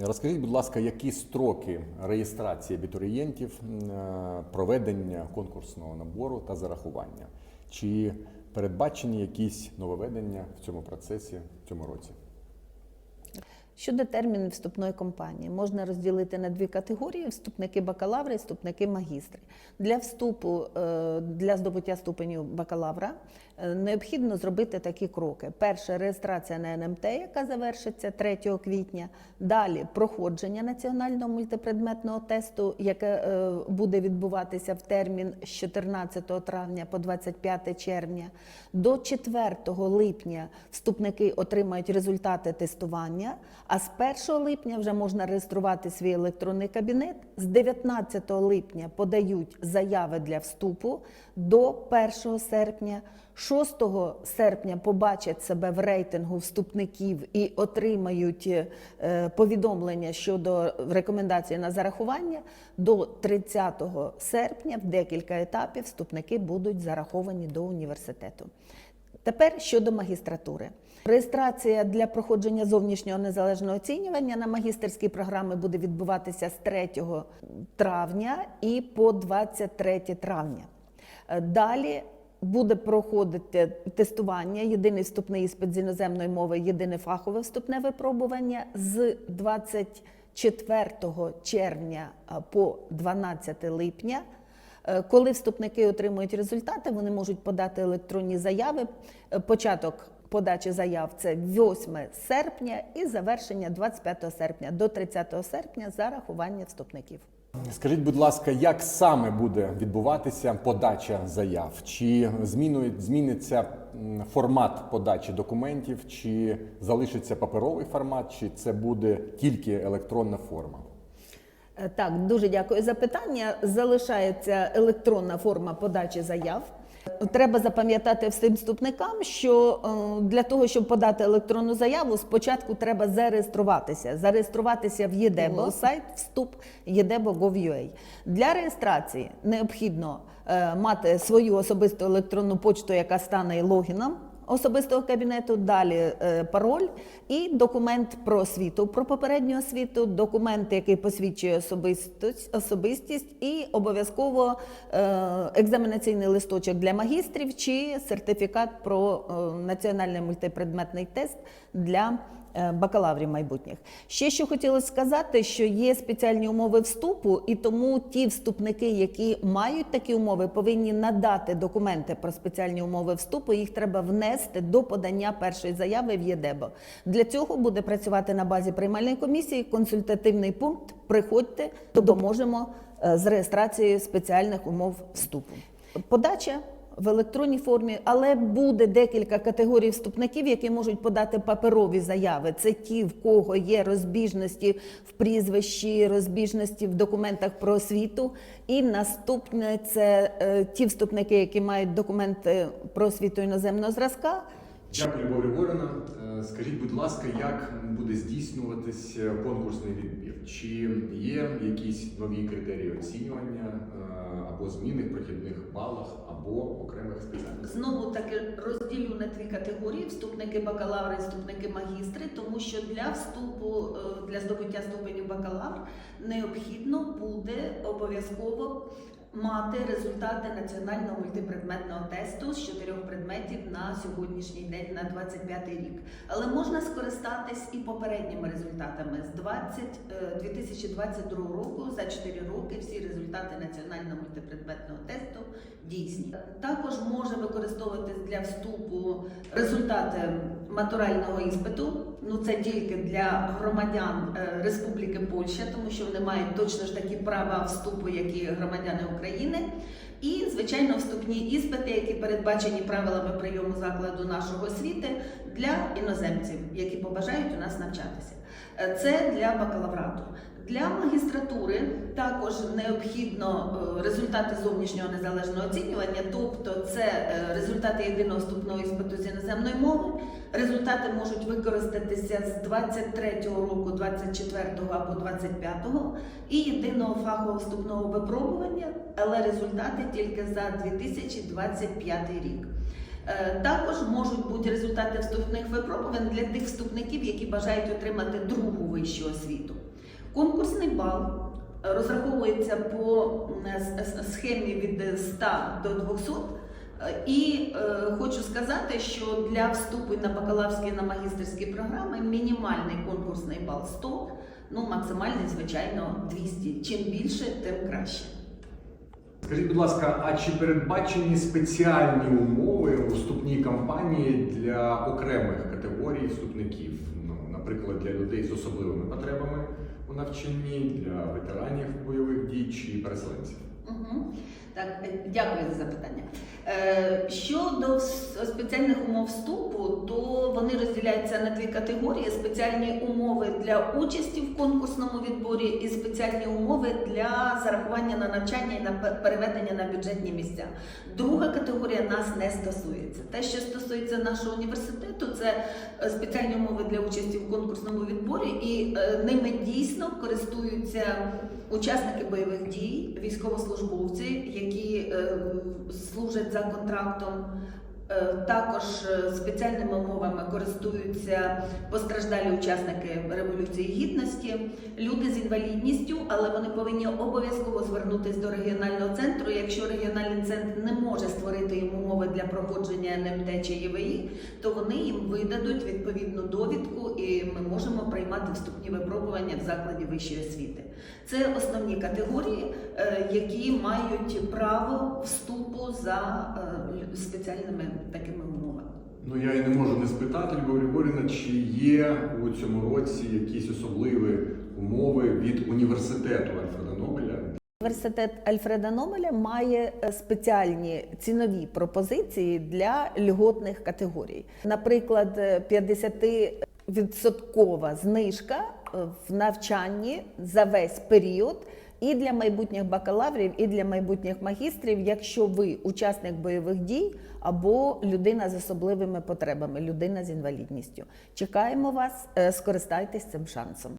Розкажіть, будь ласка, які строки реєстрації абітурієнтів, е, проведення конкурсного набору та зарахування? Чи передбачені якісь нововведення в цьому процесі в цьому році? Щодо термінів вступної кампанії, можна розділити на дві категорії: вступники бакалаври вступники магістри. Для вступу е, для здобуття ступеню бакалавра необхідно зробити такі кроки: перше реєстрація на НМТ, яка завершиться 3 квітня. Далі проходження національного мультипредметного тесту, яке е, буде відбуватися в термін з 14 травня по 25 червня. До 4 липня вступники отримають результати тестування. А з 1 липня вже можна реєструвати свій електронний кабінет. З 19 липня подають заяви для вступу до 1 серпня. 6 серпня побачать себе в рейтингу вступників і отримають е, повідомлення щодо рекомендацій на зарахування. До 30 серпня в декілька етапів вступники будуть зараховані до університету. Тепер щодо магістратури. Реєстрація для проходження зовнішнього незалежного оцінювання на магістерські програми буде відбуватися з 3 травня і по 23 травня. Е, Далі буде проходити тестування, єдиний вступний іспит з іноземної мови, єдине фахове вступне випробування з 24 червня по 12 липня. Е, Коли вступники отримують результати, вони можуть подати електронні заяви. Е, Початок подачі заяв це 8 серпня і завершення 25 серпня до 30 серпня зарахування вступників. Скажіть, будь ласка, як саме буде відбуватися подача заяв? Чи зміниться формат подачі документів, чи залишиться паперовий формат, чи це буде тільки електронна форма? Е, Так, дуже дякую за питання. Залишається електронна форма подачі заяв. Треба запам'ятати всім вступникам, що е, для того, щоб подати електронну заяву, спочатку треба зареєструватися. Зареєструватися в ЄДЕБО, сайт вступ єдебо.gov.ua. Для реєстрації необхідно е, мати свою особисту електронну почту, яка стане логіном особистого кабінету, далі е, пароль і документ про освіту, про попередню освіту, документ, який посвідчує особистість, і обов'язково е, екзаменаційний листочок для магістрів чи сертифікат про е, національний мультипредметний тест для бакалаврів майбутніх. Ще що хотілося сказати, що є спеціальні умови вступу, і тому ті вступники, які мають такі умови, повинні надати документи про спеціальні умови вступу. Їх треба внести до подання першої заяви в ЄДЕБО. Для цього буде працювати на базі приймальної комісії консультативний пункт. Приходьте, допоможемо е, з реєстрацією спеціальних умов вступу. Подача в електронній формі, але буде декілька категорій вступників, які можуть подати паперові заяви. Це ті, в кого є розбіжності в прізвищі, розбіжності в документах про освіту. І наступне це е, ті вступники, які мають документи про освіту іноземного зразка. Дякую, Любов Григорівна. Скажіть, будь ласка, як буде здійснюватись е, конкурсний відбір? Чи є якісь нові критерії оцінювання е, або зміни в прохідних балах, або окремих спеціальностей? Знову таки розділю на дві категорії: вступники бакалаври і вступники магістри, тому що для вступу е, для здобуття ступеню бакалавр необхідно буде обов'язково мати результати національного мультипредметного тесту з чотирьох предметів на сьогоднішній день на 25 рік. Але можна скористатись і попередніми результатами з 20, е, 2022 року за 4 роки всі результати національного мультипредметного тесту дійсні. Також може використовуватись для вступу результати матурального іспиту. Ну це тільки для громадян е, Республіки Польща, тому що вони мають точно ж такі права вступу, як і громадяни України. І, звичайно, вступні іспити, які передбачені правилами прийому закладу нашого освіти для іноземців, які побажають у нас навчатися. Е, Це для бакалаврату. Для магістратури також необхідно е, результати зовнішнього незалежного оцінювання, тобто це е, результати єдиного вступного іспиту з іноземної мови. Результати можуть використатися з 23 року, 24 або 25 і єдиного фахового вступного випробування, але результати тільки за 2025 рік. Е, Також можуть бути результати вступних випробувань для тих вступників, які бажають отримати другу вищу освіту. Конкурсний бал е, розраховується по схемі від 100 до 200. І е, хочу сказати, що для вступу на бакалаврські на магістерські програми мінімальний конкурсний бал 100, ну максимальний, звичайно, 200. Чим більше, тим краще. Скажіть, будь ласка, а чи передбачені спеціальні умови у вступній кампанії для окремих категорій вступників? Ну, наприклад, для людей з особливими потребами у навчанні, для ветеранів бойових дій чи переселенців? Угу. Так, е, дякую за запитання. Е, щодо спеціальних умов вступу, то вони розділяються на дві категорії: спеціальні умови для участі в конкурсному відборі і спеціальні умови для зарахування на навчання і на переведення на бюджетні місця. Друга категорія нас не стосується. Те, що стосується нашого університету, це е, спеціальні умови для участі в конкурсному відборі, і ними дійсно користуються учасники бойових дій, військовослужбовці, які е, служать за контрактом. Е, Також е, спеціальними умовами користуються постраждалі учасники Революції Гідності, люди з інвалідністю, але вони повинні обов'язково звернутися до регіонального центру. Якщо регіональний центр не може створити їм умови для проходження НМТ чи ЄВІ, то вони їм видадуть відповідну довідку, і ми можемо приймати вступні випробування в закладі вищої освіти. Це основні категорії, е, які мають право вступу за е, спеціальними такими умовами. Ну я і не можу не спитати, Любов Григорівна, чи є у цьому році якісь особливі умови від університету Альфреда Нобеля Університет Альфреда Нобеля має е, спеціальні цінові пропозиції для льготних категорій. Наприклад, е, 50% знижка е, в навчанні за весь період. І для майбутніх бакалаврів, і для майбутніх магістрів, якщо ви учасник бойових дій або людина з особливими потребами, людина з інвалідністю. Чекаємо вас, е, скористайтесь цим шансом.